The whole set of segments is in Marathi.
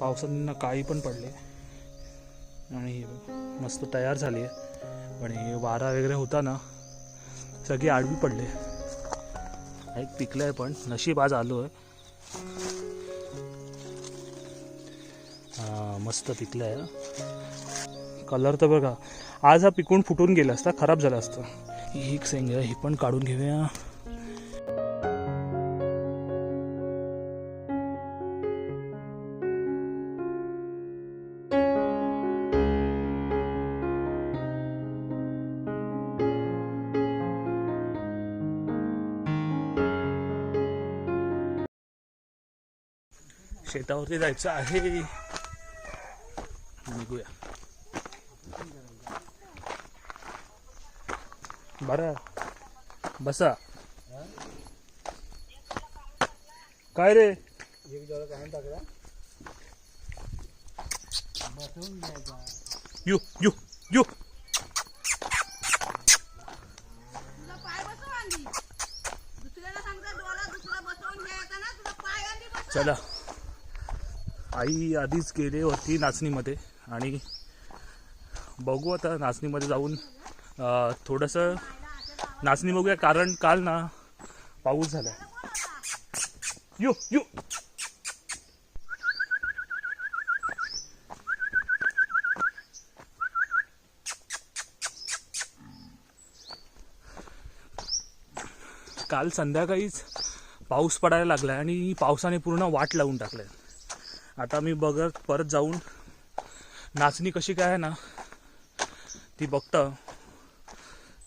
पावसानं काळी पण पडले. आणि बघ, मस्त तयार झाली आहे. पण हे वारा वगैरे होता ना सगळी आडवी पडले. एक पिकलं आहे पण नशीब आज आलो आहे. मस्त पिकलं आहे. कलर तर बघा आज हा पिकून फुटून गेला असता खराब झाला असता. ही एक सेंग आहे ही पण काढून घेऊया. शेतावरती जायचं आहे. निघूया. बरं. बसा. काय रे? You you you. चला. आई आधीच गेले होती नाचणीमध्ये आणि बघू आता नाचणीमध्ये जाऊन थोडंसं नाचणी बघूया कारण काल ना पाऊस झाला यू यू. काल संध्याकाळीच पाऊस पडायला लागलाय आणि पावसाने पूर्ण वाट लावून टाकलं आता मी बघत परत जाऊन नाचणी कशी काय आहे ना ती बघता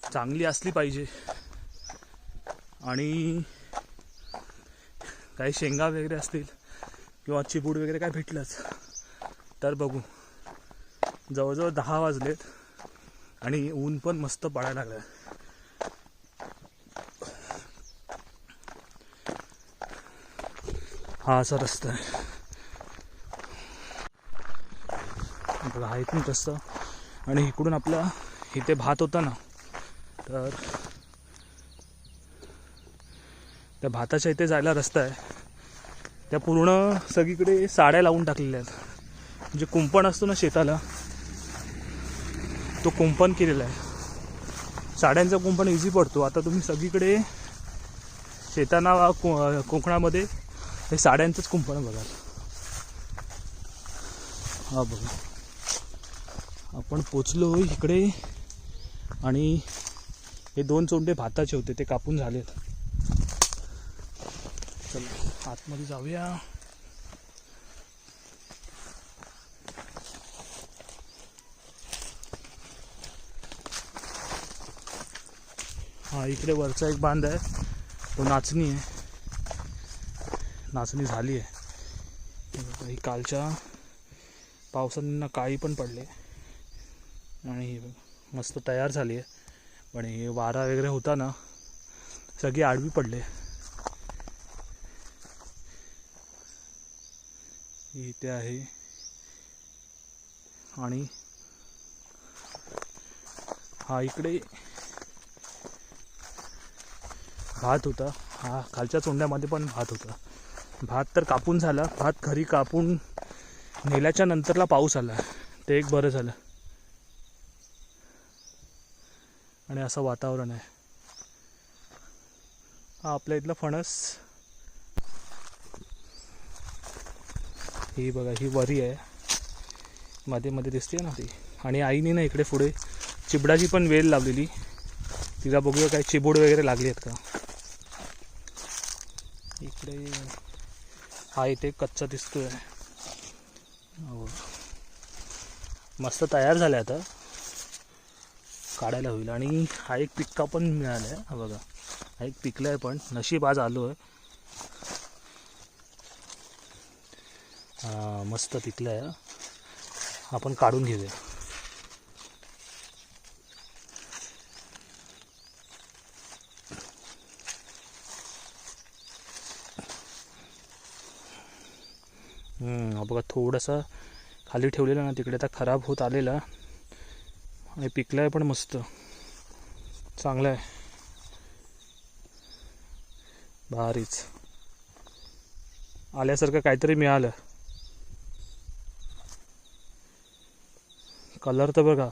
चांगली असली पाहिजे. आणि काही शेंगा वगैरे असतील किंवा चिबूड वगैरे काय भेटलंच तर बघू. जवळजवळ दहा वाजलेत आणि ऊन पण मस्त पडायला लागलं हा असा रस्ता आहे. बघा हा इथून रस्ता. आणि इकडून आपला इथे भात होता ना तर त्या भाताच्या इथे जायला रस्ता आहे. त्या पूर्ण सगळीकडे साड्या लावून टाकलेल्या आहेत. म्हणजे कुंपण असतो ना शेताला तो कुंपण केलेला आहे. साड्यांचा कुंपण इझी पडतो. आता तुम्ही सगळीकडे शेताना को कोकणामध्ये हे साड्यांचंच कुंपण बघाल. हा बघा. आपण पोचलो इकडे आणि हे दोन चोंडे भाताचे होते ते कापून झालेत. चल आतमध्ये जाऊया. हा इकडे वरचा एक बांध आहे. तो नाचणी आहे. नाचणी झाली आहे. कालच्या पावसांना काळी पण पडले. आणि मस्त तयार झाली आहे. पण हे वारा वगैरे होता ना सगळी आडवी पडले. इथे आहे. आणि हा इकडे भात होता. हा खालच्या चोंड्यामध्ये पण भात होता. भात तर कापून झाला. भात घरी कापून नेल्याच्या नंतरला पाऊस आला. ते एक बरं झालं. आणि असं वातावरण आहे. हा आपल्या इथला फणस. ही बघा ही वरी आहे. मध्ये मध्ये दिसते ना ती. आणि आईने ना इकडे पुढे चिबडाची पण वेल लावलेली. तिला बघूया काही चिबूड वगैरे लागली आहेत का. इकडे हा इथे कच्चा दिसतोय. हो. मस्त तयार झालं आता. काढायला होईल. आणि हा एक पिक्का पण मिळाला आहे हा बघा. हा एक पिकला आहे पण. नशीब आज आलो आहे. मस्त पिकला आहे आपण काढून घेऊया. बघा थोडासा खाली ठेवलेला ना तिकडे आता खराब होत आलेला. आणि पिकला आहे पण मस्त. चांगला आहे भारीच. आल्यासारखं काहीतरी मिळालं. कलर तर बघा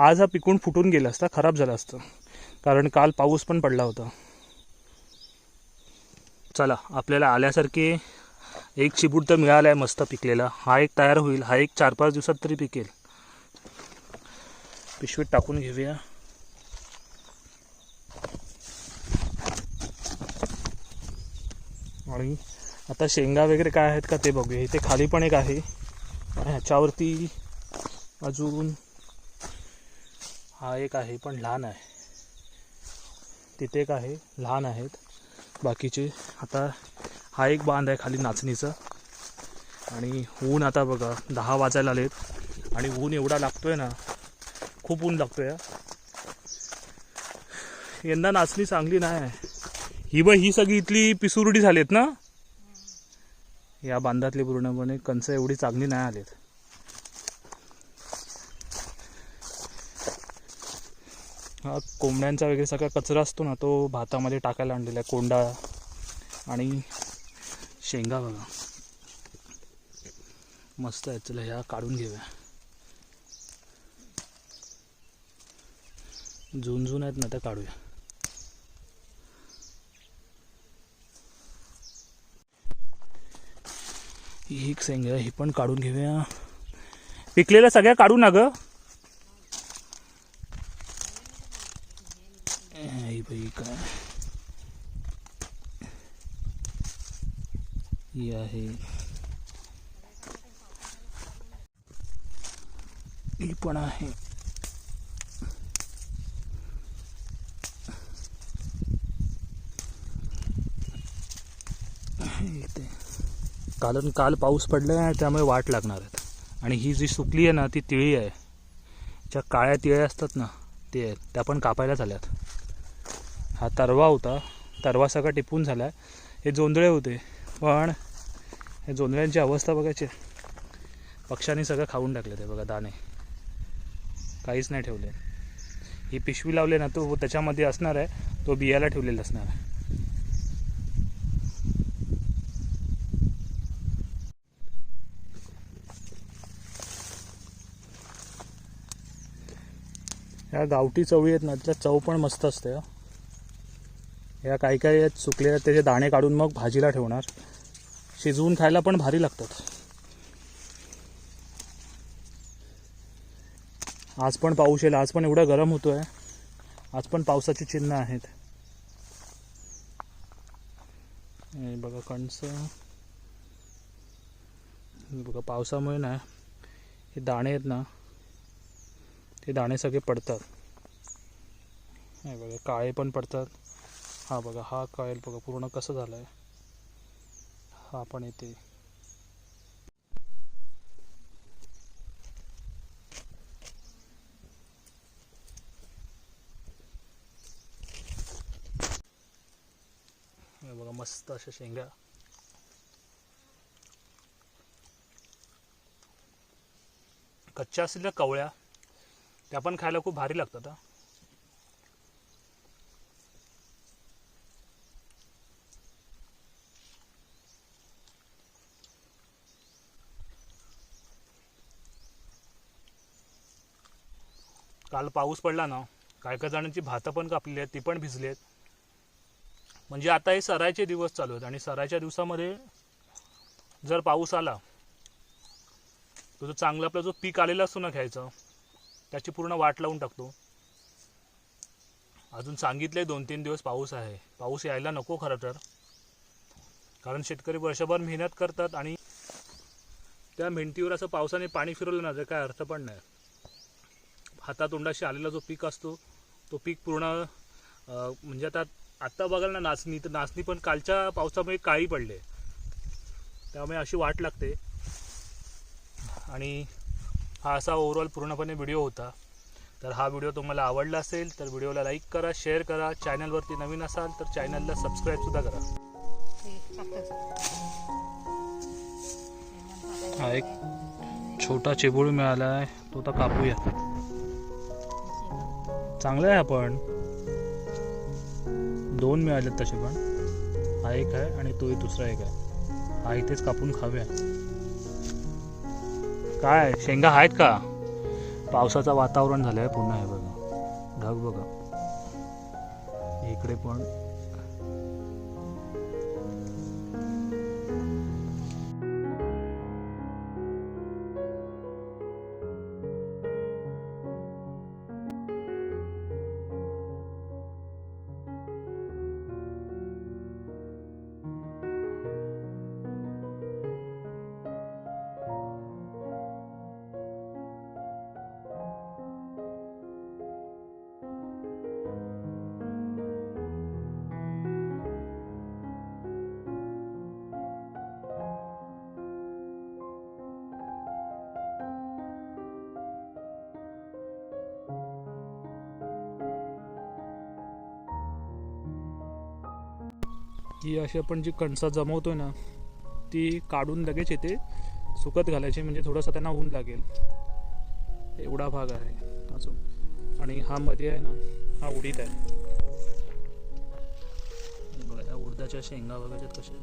आज हा पिकून फुटून गेला असता खराब झाला असतं. कारण काल पाऊस पण पडला होता. चला आपल्याला आल्यासारखे एक चिबूट तर मिळाला आहे मस्त पिकलेला. हा एक तयार होईल हा एक चार पाच दिवसात तरी पिकेल. पिशवीत टाकून घेऊया. आणि आता शेंगा वगैरे काय आहेत का ते बघूया. इथे खाली पण एक आहे. आणि ह्याच्यावरती अजून हा एक आहे पण लहान आहे. तिथे एक आहे लहान आहेत. बाकीचे आता हा एक बांध आहे खाली नाचणीचा. आणि ऊन आता बघा दहा वाजायला आलेत आणि ऊन एवढा लागतोय ना खूप ऊन लागतोय. या यंदा नाचणी चांगली नाही आहे. ही बघ ही सगळी इथली पिसुरडी झालीत ना? या बांधातली पूर्णपणे कंच एवढी चांगली नाही आलेत. हा कोंबड्यांचा वगैरे सगळा कचरा असतो ना तो भातामध्ये टाकायला आणलेला आहे कोंडा आणि शेंगा बघा. मस्त आहे चला ह्या काढून घेऊया. जून झुन आहेत ना त्या काढूया. ही एक शेंगा आहे, ही पण काढून घेऊया. पिकलेल्या सगळ्या काढू ना ग. बाई काय? ही आहे. ही पण आहे. कारण काल पाऊस पडला आहे त्यामुळे वाट लागणार आहेत आणि ही जी सुकली आहे ना ती तिळी आहे. ज्या काळ्या तिळ्या असतात ना ते आहेत. त्या पण कापायला झाल्यात. हा तरवा होता. तरवा सगळा टिपून झाला हे जोंधळे होते. पण हे जोंधळ्यांची अवस्था बघायची पक्ष्यांनी सगळं खाऊन टाकले ते बघा दाणे. काहीच नाही ठेवले. ही पिशवी लावले ना तो त्याच्यामध्ये असणार आहे. तो बियाला ठेवलेला असणार आहे. ह्या गावठी चवळी आहेत ना त्याच्या चव पण मस्त असते या ह्या काही काही आहेत सुकलेल्या त्याचे दाणे काढून मग भाजीला ठेवणार. शिजवून खायला पण भारी लागतात. आज पण पाऊस येईल आज पण एवढं गरम होतोय. आज पण पावसाची चिन्ह आहेत. बघा कणस. बघा पावसामुळे ना हे दाणे आहेत ना ते दाणे सगळे पडतात. हे बघा काळे पण पडतात. हा बघा हा कळेल बघा पूर्ण कसं झालं आहे हा पण येते. हे बघा मस्त अशा शेंगा. कच्च्या असलेल्या कवळ्या? त्या पण खायला खूप भारी लागतात हा. काल पाऊस पडला ना काय काय जणांची भातं पण कापलेली आहेत ती पण भिजली आहेत. म्हणजे आता हे सरायचे दिवस चालू आहेत आणि सरायच्या दिवसामध्ये जर पाऊस आला तो जो चांगला आपला जो पीक आलेला असतो ना घ्यायचा त्याची पूर्ण वाट लावून टाकतो. अजून सांगितले दोन तीन दिवस पाऊस आहे. पाऊस यायला नको खरं तर. कारण शेतकरी वर्षभर मेहनत करतात आणि त्या मेहनतीवर असं पावसाने पाणी फिरवलं ना तर काय अर्थ पण नाही. हातातोंडाशी आलेला जो पीक असतो तो पीक पूर्ण म्हणजे आता आत्ता बघाल ना नाचणी तर नाचणी पण कालच्या पावसामुळे काळी पडले. त्यामुळे अशी वाट लागते. आणि हा असा ओव्हरऑल पूर्णपणे व्हिडिओ होता. तर हा व्हिडिओ तुम्हाला आवडला असेल तर व्हिडिओला लाईक करा शेअर करा. चॅनलवरती नवीन असाल तर चॅनलला सबस्क्राईबसुद्धा करा. हा एक छोटा चेबूळ मिळाला आहे तो तर कापूया. चांगला आहे आपण दोन मिळालेत तसे पण. हा एक आहे आणि तो दुसरा एक आहे. हा इथेच कापून खाऊया. काय शेंगा आहेत का? पावसाचं वातावरण झालं आहे पुन्हा हे बघा. ढग बघा. इकडे पण ही अशी आपण जी कणसात जमवतो आहे ना ती काढून लगेच येते सुकत घालायची म्हणजे थोडंसं त्यांना ऊन लागेल. एवढा भाग आहे अजून. आणि हा मध्ये आहे ना हा उडीद आहे. बघा या उडदाच्या शेंगा वगैरे कशा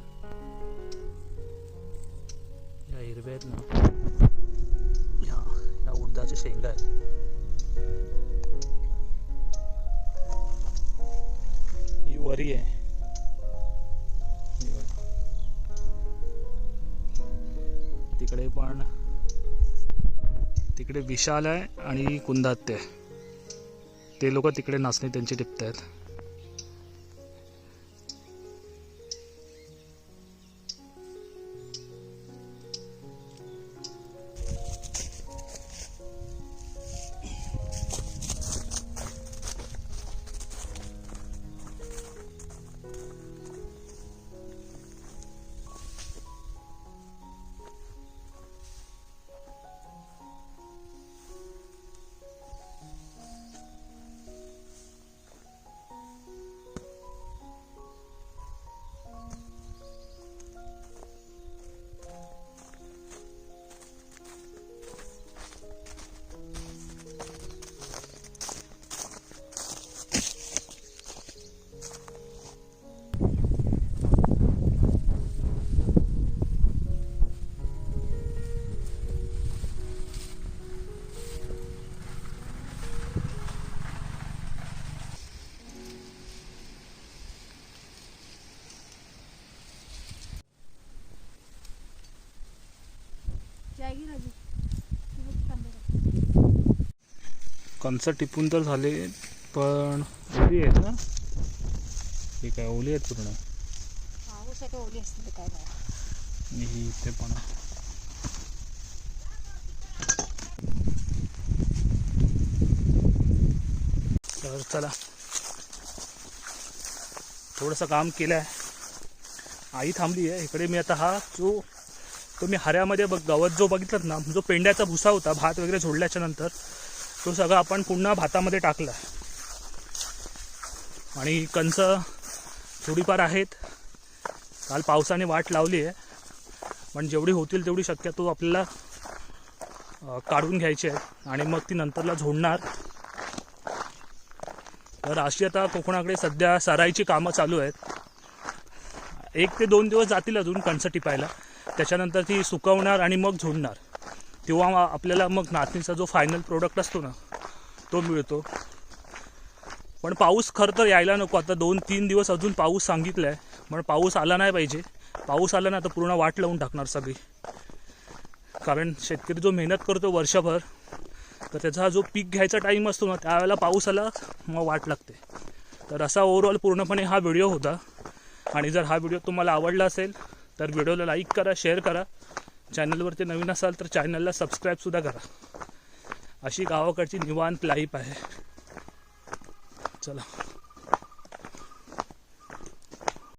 या हिरव्या आहेत ना. इकडे विशाल आहे आणि कुंदात्य आहे. ते लोक तिकडे नाचणी त्यांची टिपत आहेत कंच टिपून तर झाले पण ओली आहेत ना? ठीक आहे ओली आहेत पूर्ण? आहे ओली असते काय ही इथे पण. तर चला. थोडंसं काम केलं आहे आई थांबली आहे. इकडे मी आता हा जो तो मी हऱ्यामध्ये बघ गवत जो बघितलात ना जो पेंड्याचा भुसा होता भात वगैरे झोडल्याच्या नंतर तो सगळा आपण पुन्हा भातामध्ये टाकला. आणि कंच थोडीफार आहेत. काल पावसाने वाट लावली आहे. पण जेवढी होतील तेवढी शक्यतो आपल्याला काढून घ्यायची आहे आणि मग ती नंतरला झोडणार. तर अशी आता कोकणाकडे सध्या सराईची कामं चालू आहेत. एक ते दोन दिवस जातील अजून कणसं टिपायला. त्याच्यानंतर ती सुकवणार आणि मग झोडणार. तेव्हा आपल्याला मग नाचणीचा जो फायनल प्रोडक्ट असतो ना तो मिळतो. पण पाऊस खरं तर यायला नको. आता दोन तीन दिवस अजून पाऊस सांगितला आहे पण पाऊस आला नाही पाहिजे. पाऊस आला ना तर पूर्ण वाट लावून टाकणार सगळी. कारण शेतकरी जो मेहनत करतो वर्षभर तर त्याचा जो पीक घ्यायचा टाईम असतो ना त्यावेळेला पाऊस आला मग वाट लागते. तर असा ओव्हरऑल पूर्णपणे हा व्हिडिओ होता. आणि जर हा व्हिडिओ तुम्हाला आवडला असेल तर व्हिडिओला लाईक करा शेअर करा. चॅनलवरती नवीन असाल तर चॅनलला सबस्क्राईबसुद्धा करा. अशी गावाकडची निवांत लाईफ आहे. चला.